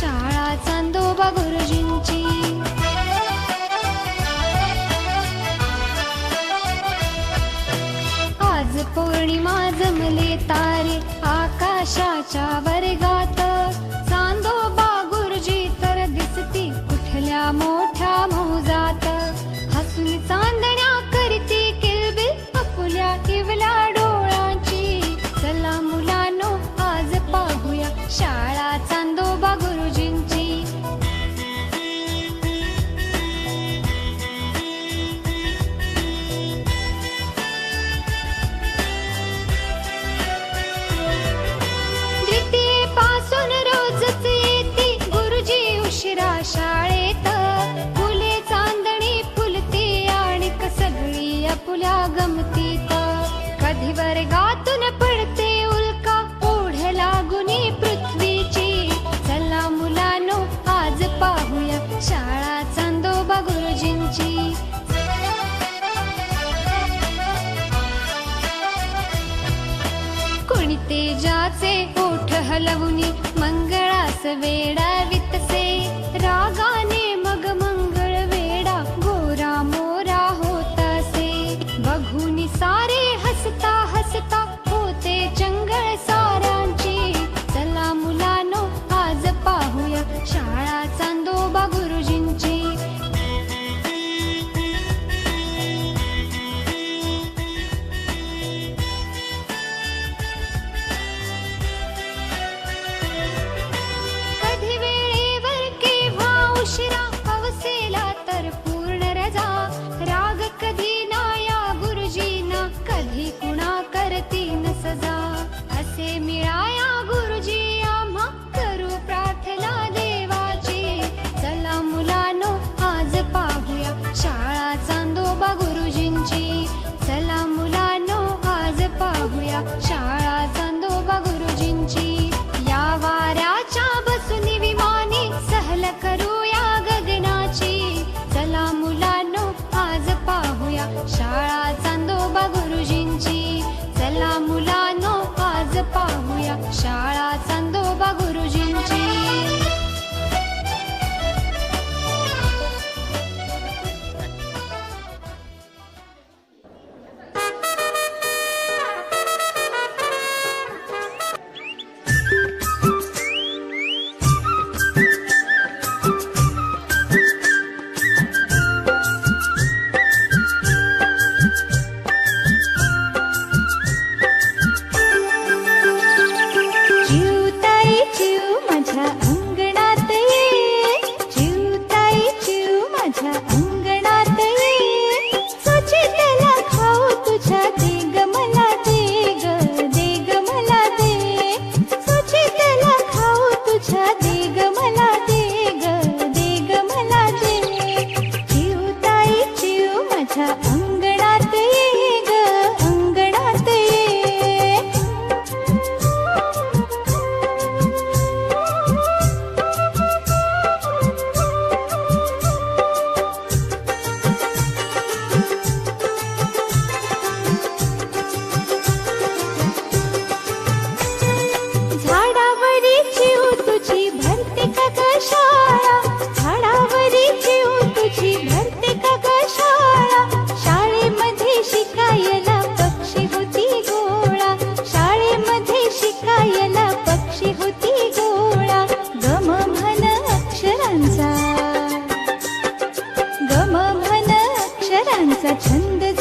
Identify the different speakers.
Speaker 1: शाळा चांदोबा गुरुजींची. आज पौर्णिमा जमले तारे आकाशाच्या घालवून मंगळास वेडा 닥쳐 真的